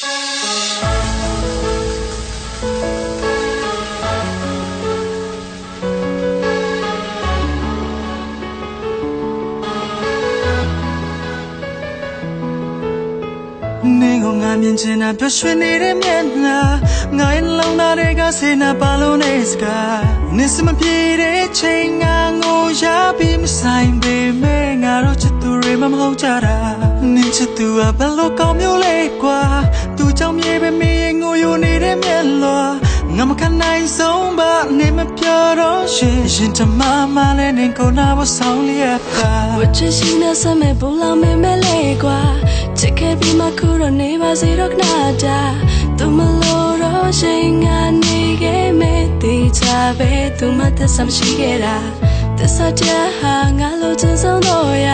Thank you. နေကိုငါမြင်ချင်တာပျော်ရွှင်နေတဲ့မျက်နှာငါရဲ့နှလုံးသားတွေကစေနာပါလုံးနေစကားနေစမပြေတဲ့ချိန်ငါငိုရပြီးမဆိုင်ပေမဲ့ငါတို့ချစ်သူတွေမမဟုတ်ကြတာနေချစ်သူကဘယ်လိုကောင်းမျိုးလဲကွာသူကြောင့်မြေပဲမေးငိုယိုနေတဲ့မျက်လွှာငါမခံနိုင်ဆုံးပါနေမပြောတော့ရှင်ရှင်တမမလည်းနေကိုနာဖို့ဆောင်လျက်ပါဝချစ်ရှိနေစမဲ့ပူလောင်မဲမဲလေးကွာချစ်ခဲ့ပြီး မှခုတော့နေပါစေတော့ခဏတာသူမလို့တော့ချိန်ကနေခဲ့မဲ့တေချာပဲသူမသက်ဆောင်ရှိခဲ့တာသစ္စာတဟာငါလိုချင်ဆုံးတော့ရ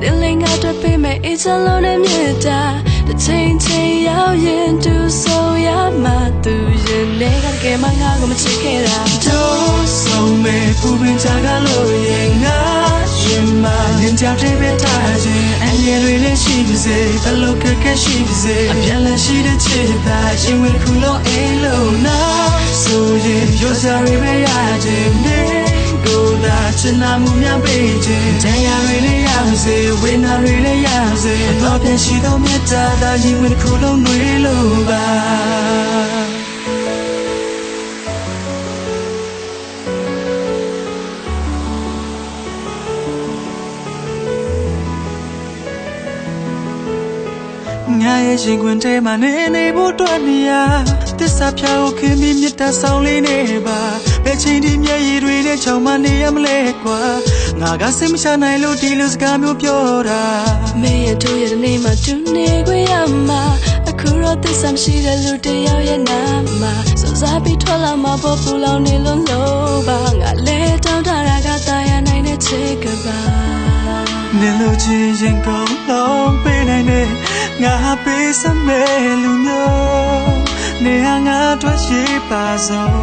ဒီလင်္ကာတွေ့ပေးမဲ့အချလုံးနဲ့မြတ်တာတစ်ချိန်ချိန်ရောက်ရင်သူဆိုရမှသူရင်နေကကဲမငါကိုမချစ်ခဲ့တာတို့ဆုံးမဲ့ပူပင်ချကလို့ရင်ငါ ရင်မလင်းကြောင်တွေပဲထားခြင်းအငယ်တွေလည်းရှိပါစေဘလို့ခက်ခဲရှိပါစေအပြက်လက်ရှိတဲ့ချစ်တာရင်ဝင်ခုလုံးအိမ်လုံးနာဆိုရင်ပြောစရာတွေပဲရခြင်းနေကိုယ်သာချင်နာမှုများပေးခြင်းတရားတွေလည်းရပါစေဝိညာဉ်တွေလည်းရပါစေတော့ပြန်ရှိသောမြတ်တာသာရင်ဝင်ခုလုံးတွေလို့ပါ ငါရဲ့ရင်ခွင်ထဲမှာနေနေဖို့အတွက်နေရသစ္စာဖြောက်ခင်ပြီးမြတ်တာဆောင်လေးနေပါဘယ်ချိန်ဒီမျက်ရည်တွေနဲ့ချောင်မနေရမလဲကွာငါကစိတ်မချနိုင်လို့ဒီလိုစကားမျိုးပြောတာမေရတို့ရဲ့နေမှာသူနေခွေရမှာအခုတော့သစ္စာမရှိတဲ့လူတစ်ယောက်ရဲ့နာမှာစစားပြီးထွက်လာမှာပေါ်ပူလောင်နေလို့လို့ပါငါလဲတောင်းတတာကတာယာနိုင်တဲ့ချစ်ကပါနေလို့ချင်ရင်ကုန်လုံးပေးနိုင်တယ် ငါဟာပေးစမဲ့လူမျိုးနေဟာငါတို့ရှိပါစို့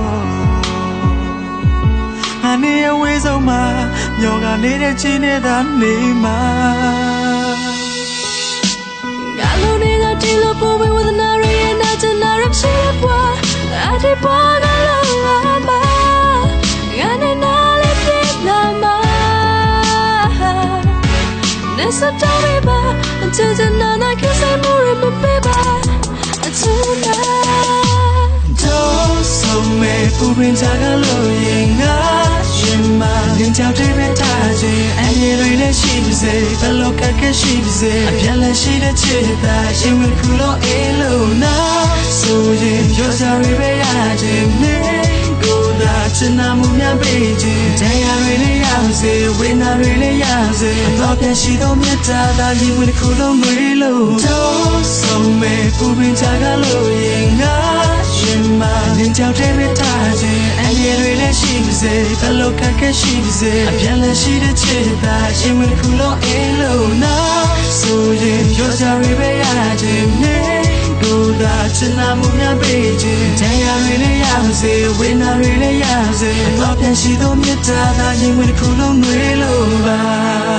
အနေအဝေးဆုံးမှာမျောကနေတဲ့ချင်းနေတာနေမှာငါလိုနေတာဒီလိုပေါ်ဝင်ဝဒနာရရဲ့နာချင်နာရရှိရပွားအဒီပေါ်ကလုံးလာမှာငါနဲ့နာလေးပြလာမှာနေစတောင်းရပါအချစ်ချင်နာနာ ပူပင်ချကလို့ရင်ငါရင်မလင်းကြောင်တွေပဲထားခြင်းအငယ်တွေလည်းရှိပါစေဘယ်လိုကကဲရှိပါစေအပြက်လည်းရှိတဲ့ချစ်တာရင်ဝင်ခုလို့အေးလို့နာဆိုရင်ပြောစရာတွေပဲရခြင်းနေကိုယ်သာချင်နာမှုများပေးခြင်းတရားတွေလည်းရပါစေဝိညာဉ်တွေလည်းရပါစေတော့ပြန်ရှိသောမြတ်တာသာရင်ဝင်ခုလုံးတွေလို့တို့ဆုံးမဲ့ပူပင်ချကလို့ရင်ငါ ရင်မလင်းကြောင်တွေပဲထားခြင်းအငယ်တွေလည်းရှိပါစေဘယ်လိုကကဲရှိပါစေအပြက်လည်းရှိတဲ့ချစ်တာရင်ဝင်ခုလုံးအေးလို့နာဆိုရင်ပြောစရာတွေပဲရခြင်းနေကိုယ်သာချင်နာမှုများပေးခြင်းတရားတွေလည်းရပါစေဝိညာဉ်တွေလည်းရပါစေတော့ပြန်ရှိသောမြတ်တာသာရင်ဝင်ခုလုံးတွေလို့ပါ